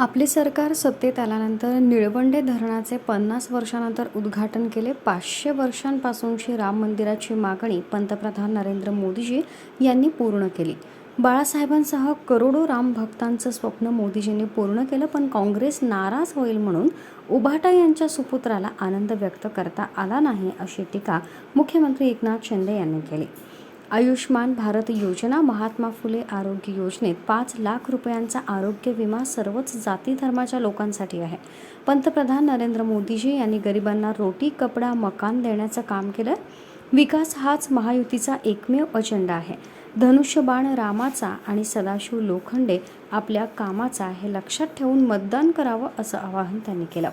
आपले सरकार सत्तेत आल्यानंतर निळवंडे धरणाचे पन्नास वर्षानंतर उद्घाटन केले. पाचशे वर्षांपासूनची राम मंदिराची मागणी पंतप्रधान नरेंद्र मोदीजी यांनी पूर्ण केली. बाळासाहेबांसह करोडो राम भक्तांचं स्वप्न मोदीजींनी पूर्ण केलं पण काँग्रेस नाराज होईल म्हणून उभाटा यांच्या सुपुत्राला आनंद व्यक्त करता आला नाही अशी टीका मुख्यमंत्री एकनाथ शिंदे यांनी केली. आयुष्मान भारत योजना महात्मा फुले आरोग्य योजनेत पाच लाख रुपयांचा आरोग्य विमा सर्वच जाती धर्माच्या लोकांसाठी आहे. पंतप्रधान नरेंद्र मोदीजी यांनी गरिबांना रोटी कपडा मकान देण्याचं काम केलं. विकास हाच महायुतीचा एकमेव अजेंडा आहे. धनुष्यबाण रामाचा आणि सदाशिव लोखंडे आपल्या कामाचा हे लक्षात ठेवून मतदान करावं असं आवाहन त्यांनी केलं.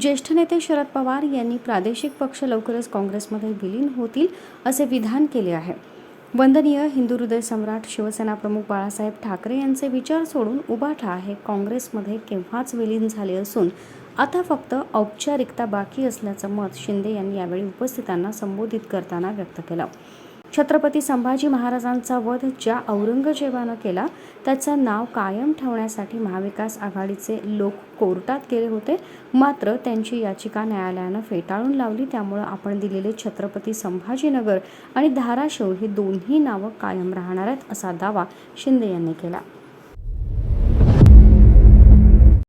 ज्येष्ठ नेते शरद पवार यांनी प्रादेशिक पक्ष लवकरच काँग्रेसमध्ये विलीन होतील असे विधान केले आहे. वंदनीय हिंदू हृदय सम्राट शिवसेना प्रमुख बाळासाहेब ठाकरे यांचे विचार सोडून उबाठा हे काँग्रेसमध्ये केव्हाच विलीन झाले असून आता फक्त औपचारिकता बाकी असल्याचं मत शिंदे यांनी यावेळी उपस्थितांना संबोधित करताना व्यक्त केलं. छत्रपती संभाजी महाराजांचा वध ज्या औरंगजेबानं केला त्याचं नाव कायम ठेवण्यासाठी महाविकास आघाडीचे लोक कोर्टात गेले होते. मात्र त्यांची याचिका न्यायालयानं फेटाळून लावली. त्यामुळं आपण दिलेले छत्रपती संभाजीनगर आणि धाराशिव ही दोन्ही नावं कायम राहणार आहेत असा दावा शिंदे यांनी केला.